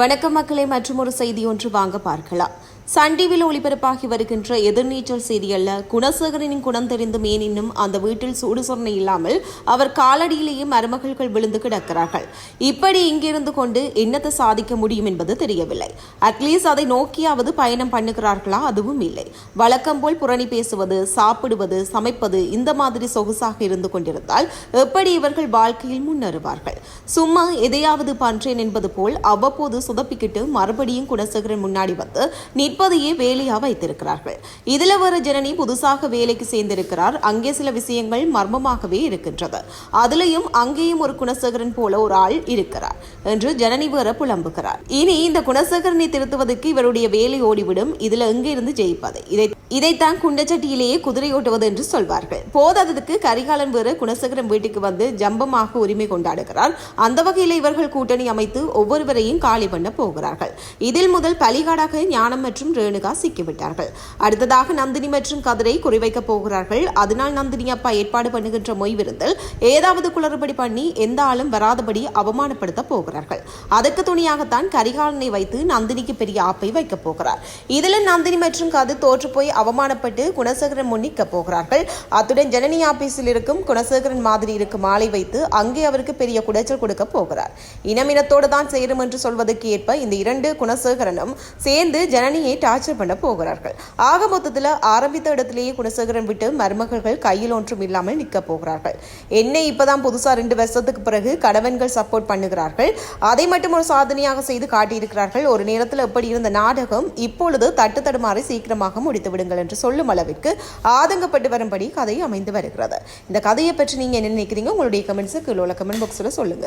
வணக்கம் மக்களை மற்றும் ஒரு செய்தி ஒன்று வாங்க பார்க்கலாம். சன் டிவியில் ஒளிபரப்பாகி வருகின்ற எதிர்நீச்சல் சீரியல்ல குணசேகரனின் குணம் தெரிந்து மேனினும் அந்த வீட்டில் சூடு சொரணை இல்லாமல் அவர் காலடியிலேயே மருமகள்கள் விழுந்து கிடக்கிறார்கள். இப்படி இங்கிருந்து கொண்டு என்னத்தை சாதிக்க முடியும் என்பது தெரியவில்லை. அட்லீஸ்ட் அதை நோக்கியாவது பயணம் பண்ணுகிறார்களா அதுவும் இல்லை. வழக்கம் போல் புரணி பேசுவது சாப்பிடுவது சமைப்பது இந்த மாதிரி சொகுசாக இருந்து கொண்டிருந்தால் எப்படி இவர்கள் வாழ்க்கையில் முன்னேறுவார்கள்? சும்மா எதையாவது பண்றேன் என்பது போல் அவ்வப்போது சுதப்பிக்கிட்டு மறுபடியும் குணசேகரன் முன்னாடி வந்து இப்போதையே வேலையா வைத்திருக்கிறார்கள். இதுல வர ஜனனி புதுசாக வேலைக்கு சேர்ந்திருக்கிறார். அங்கே சில விஷயங்கள் மர்மமாகவே இருக்கின்றது. அதுலயும் அங்கேயும் ஒரு குணசேகரன் போல ஒரு ஆள் இருக்கிறார் என்று ஜனனி வேற புலம்புகிறார். இனி இந்த குணசேகரனை திருத்துவதற்கு இவருடைய வேலை ஓடிவிடும். இதுல எங்கிருந்து ஜெயிப்பது? இதை இதைத்தான் குண்டச்சட்டியிலேயே குதிரை ஓட்டுவது என்று சொல்வார்கள். போதாததுக்கு கரிகாலன் வேறு குணசேகரன் வீட்டுக்கு வந்து ஜம்பமாக உரிமை கொண்டாடுகிறார். அந்த வகையில் இவர்கள் கூட்டணி அமைத்து ஒவ்வொருவரையும் காலி பண்ண போகிறார்கள். இதில் முதல் பலிகாடாக ஞானம் மற்றும் மற்றும் ரேணுகா சிக்கிவிட்டார்கள். அடுத்ததாக நந்தினி மற்றும் கதிரை குறிவைக்கப் போகிறார்கள். அதனால் நந்தினி அப்பா ஏற்பாடு பண்ணுகின்ற மொய் விருந்தில் ஏதாவது குளறுபடி பண்ணி எந்த ஆளும் வராதபடி அவமானப்படுத்த போகிறார்கள். அதற்கு துணியாகத்தான் கரிகாலனை வைத்து நந்தினிக்கு பெரிய ஆப்பை வைக்கப் போகிறார். இதில் நந்தினி மற்றும் கது தோற்று போய் அவமானப்பட்டு குணசேகரன் முன் நிற்கப் போகிறார்கள். அத்துடன் ஜனனி ஆபீஸில் இருக்கும் குணசேகரன் மாதிரி இருக்கும் ஆளை வைத்து அங்கே அவருக்கு பெரிய குடைச்சல் கொடுக்க போகிறார். இனமினத்தோடு தான் சேரும் என்று சொல்வதற்கு ஏற்ப இந்த இரண்டு குணசேகரனும் சேர்ந்து ஜனனியை டார்ச்சர் பண்ண போகிறார்கள். ஆக மொத்தத்தில் ஆரம்பித்த இடத்திலேயே குணசேகரன் விட்டு மருமகள்கள் கையில் ஒன்றும் இல்லாமல் நிற்க போகிறார்கள். என்னை இப்பதான் புதுசா ரெண்டு வருஷத்துக்கு பிறகு கணவன்கள் சப்போர்ட் பண்ணுகிறார்கள். அதை மட்டும் ஒரு சாதனையாக செய்து காட்டியிருக்கிறார்கள். ஒரு நேரத்தில் எப்படி இருந்த நாடகம் இப்பொழுது தட்டு தடுமாறி சீக்கிரமாக முடித்து விடுங்கள் என்று சொல்லும் அளவிற்கு ஆதங்கப்பட்டு வரும்படி கதை அமைந்து வருகிறது. இந்த கதையை பற்றி நீங்க என்ன நினைக்கிறீங்க? உங்களுடைய கமெண்ட்ஸுக்கு கீழே உள்ள கமெண்ட் பாக்ஸில் சொல்லுங்க.